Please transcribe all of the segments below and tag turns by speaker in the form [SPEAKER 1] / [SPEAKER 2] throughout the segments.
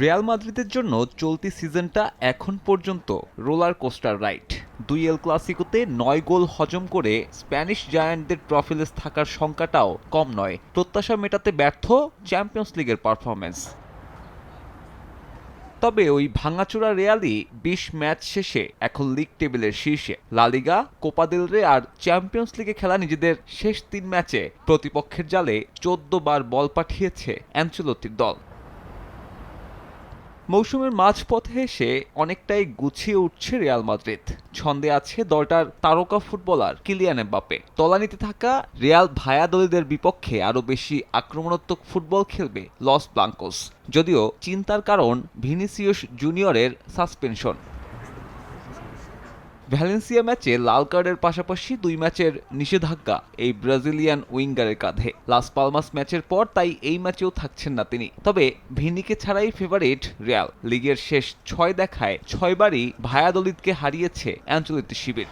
[SPEAKER 1] Real মাদ্রিদের জন্য চলতি সিজনটা এখন পর্যন্ত রোলার কোস্টার রাইড। দুই এল ক্লাসিকোতে নয় গোল হজম করে স্প্যানিশ জায়ান্টদের ট্রফিলেস থাকার সংখ্যাটাও কম নয়। প্রত্যাশা মেটাতে ব্যর্থ চ্যাম্পিয়ন্স লিগের পারফরমেন্স তবে ওই ভাঙাচোরা রেয়ালি বিশ ম্যাচ শেষে এখন লিগ টেবিলের শীর্ষে। লালিগা কোপা দেল রে আর চ্যাম্পিয়ন্স লিগে খেলা নিজেদের শেষ তিন ম্যাচে প্রতিপক্ষের জালে চোদ্দ বার বল পাঠিয়েছে অ্যাঞ্চেলোত্তির দল। মৌসুমের মাঝপথে এসে অনেকটাই গুছিয়ে উঠছে রিয়াল মাদ্রিদ। ছন্দে আছে দলটার তারকা ফুটবলার কিলিয়ান বাপে তলানিতে থাকা রিয়াল ভায়াদলিদের বিপক্ষে আরও বেশি আক্রমণাত্মক ফুটবল খেলবে লস ব্লাঙ্কোস। যদিও চিন্তার কারণ ভিনিসিয়াস জুনিয়রের সাসপেনশন। ভ্যালেন্সিয়া ম্যাচে লাল কার্ডের পাশাপাশি দুই ম্যাচের নিষেধাজ্ঞা এই ব্রাজিলিয়ান উইঙ্গারের কাঁধে। লাস পালমাস ম্যাচের পর তাই এই ম্যাচেও থাকছেন না তিনি। তবে ভিনিকে ছাড়াই ফেভারিট রিয়াল। লিগের শেষ ছয় দেখায় ছয়বারই ভায়াদলিতকে হারিয়েছে অ্যাঞ্চলিত শিবির।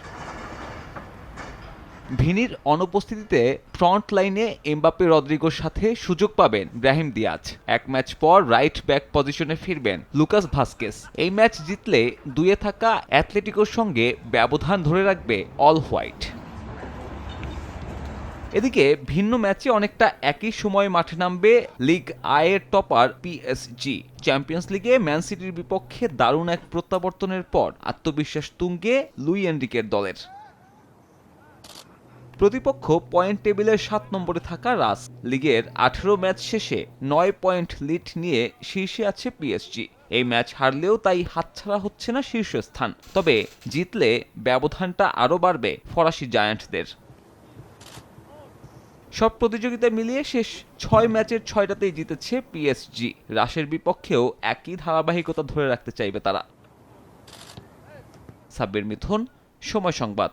[SPEAKER 1] ভিনির অনুপস্থিতিতে ফ্রন্ট লাইনে এমবাপ্পে রদ্রিগোর সাথে সুযোগ পাবেন ব্রাহিম দিয়াজ। এক ম্যাচ পর রাইট ব্যাক পজিশনে ফিরবেন লুকাস ভাস্কেস। এই ম্যাচ জিতলে দুয়ে থাকা অ্যাথলেটিকোর সঙ্গে ব্যবধান ধরে রাখবে অল হোয়াইট। এদিকে ভিন্ন ম্যাচে অনেকটা একই সময়ে মাঠে নামবে লিগ আয়ের টপার পিএসজি চ্যাম্পিয়ন্স লিগে ম্যান সিটির বিপক্ষে দারুণ এক প্রত্যাবর্তনের পর আত্মবিশ্বাস তুঙ্গে লুই এনরিকের দলের। প্রতিপক্ষ পয়েন্ট টেবিলের সাত নম্বরে থাকা রাস। লিগের আঠেরো ম্যাচ শেষে নয় পয়েন্ট লিড নিয়ে শীর্ষে আছে পিএসজি। এই ম্যাচ হারলেও তাই হাতছাড়া হচ্ছে না শীর্ষস্থান। তবে জিতলে ব্যবধানটা আরও বাড়বে ফরাসি জায়ান্টদের। সব প্রতিযোগিতা মিলিয়ে শেষ ছয় ম্যাচের ছয়টাতেই জিতেছে পিএসজি। রাশের বিপক্ষেও একই ধারাবাহিকতা ধরে রাখতে চাইবে তারা। সাব্বির মিথুন, সময় সংবাদ।